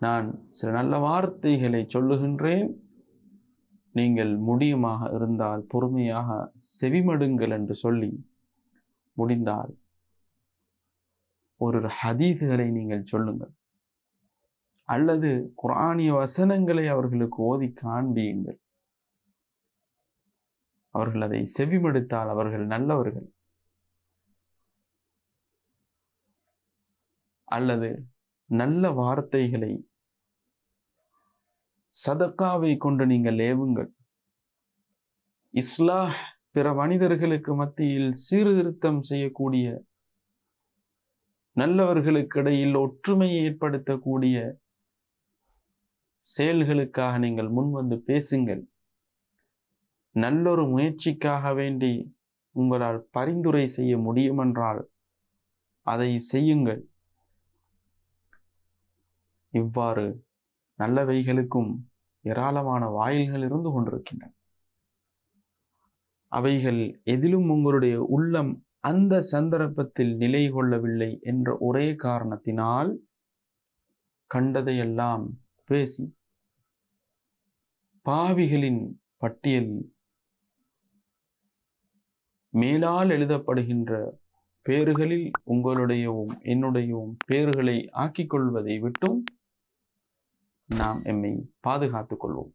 நான் சில நல்ல வார்த்தைகளை சொல்லுகின்றேன். நீங்கள் முடியுமாக இருந்தால் பொறுமையாக செவிமடுங்கள் என்று சொல்லி முடிந்தால் ஒரு ஹதீதுகளை நீங்கள் சொல்லுங்கள். அல்லது குரானிய வசனங்களை அவர்களுக்கு ஓதி காண்பியுங்கள் அவர்கள் அதை செவிமடுத்தால் அவர்கள் நல்லவர்கள். அல்லது நல்ல வார்த்தைகளை சதக்காவை கொண்டு நீங்கள் ஏவுங்கள். இஸ்லாஹ் பிற மனிதர்களுக்கு மத்தியில் சீர்திருத்தம் செய்யக்கூடிய நல்லவர்களுக்கு இடையில் ஒற்றுமையை ஏற்படுத்தக்கூடிய செயல்களுக்காக நீங்கள் முன்வந்து பேசுங்கள். நல்லொரு முயற்சிக்காக வேண்டி உங்களால் பரிந்துரை செய்ய முடியுமென்றால் அதை செய்யுங்கள். இவ்வாறு நல்லவைகளுக்கும் ஏராளமான வாயில்கள் இருந்து கொண்டிருக்கின்றன. அவைகள் எதிலும் உங்களுடைய உள்ளம் அந்த சந்தர்ப்பத்தில் நிலை கொள்ளவில்லை என்ற ஒரே காரணத்தினால் கண்டதையெல்லாம் பேசி பாவிகளின் பட்டியல் மேலால் எழுதப்படுகின்ற பேறுகளில் உங்களுடையவும் என்னுடையவும் பேறுகளை ஆக்கிக் கொள்வதை விட்டும் நாம் எம்மை பாதுகாத்துக் கொள்வோம்.